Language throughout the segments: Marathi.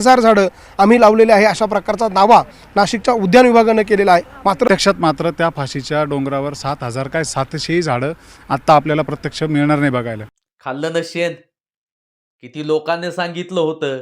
हजार झाडं आम्ही लावलेले आहे. अशा प्रकारचा दावा नाशिकच्या उद्यान विभागानं केलेला आहे. मात्र प्रत्यक्षात मात्र त्या फाशीच्या डोंगरावर सात हजार काय सातशेही झाडं आत्ता आपल्याला प्रत्यक्ष मिळणार नाही बघायला. खाल्लं ना शेण किती लोकांनी सांगितलं होतं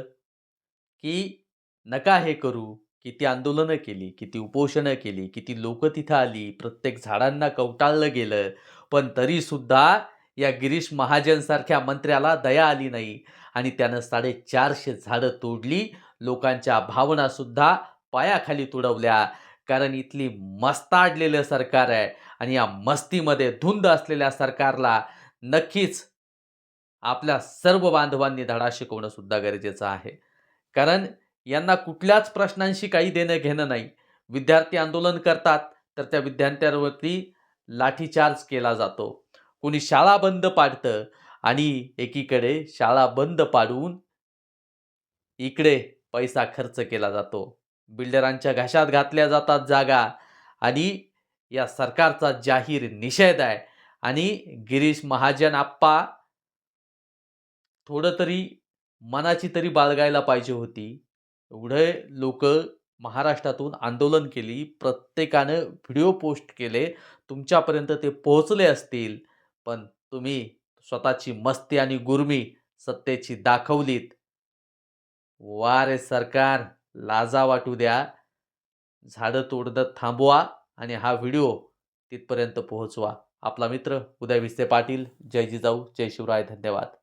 की नका हे करू. किती आंदोलनं केली किती उपोषणं केली किती लोक तिथं आली प्रत्येक झाडांना कवटाळलं गेलं. पण तरीसुद्धा या गिरीश महाजनसारख्या मंत्र्याला दया आली नाही. आणि त्यानं साडेचारशे झाडं तोडली. लोकांच्या भावनासुद्धा पायाखाली तुडवल्या. कारण इथली मस्ताडलेलं सरकार आहे. आणि या मस्तीमध्ये धुंद असलेल्या सरकारला नक्कीच आपल्या सर्व बांधवांनी धडा शिकवणं सुद्धा गरजेचं आहे. कारण यांना कुठल्याच प्रश्नांशी काही देणं घेणं नाही. विद्यार्थी आंदोलन करतात तर त्या विद्यार्थ्यांवरती लाठीचार्ज केला जातो. कोणी शाळा बंद पाडतं आणि एकीकडे शाळा बंद पाडून इकडे पैसा खर्च केला जातो. बिल्डरांच्या घशात घातल्या जातात जागा आणि या सरकारचा जाहीर निषेध आहे. आणि गिरीश महाजन आप्पा थोडं तरी मनाची तरी बाळगायला पाहिजे होती. एवढे लोक महाराष्ट्रातून आंदोलन केली. प्रत्येकानं व्हिडिओ पोस्ट केले. तुमच्यापर्यंत ते पोहोचले असतील. पण तुम्ही स्वतःची मस्ती आणि गुरमी सत्तेची दाखवलीत. वा रे सरकार लाजा वाटू द्या. झाडं तोडणं थांबवा आणि हा व्हिडिओ तिथपर्यंत पोहोचवा. आपला मित्र उदय विस्ते पाटील जय जिजाऊ जय शिवराय धन्यवाद.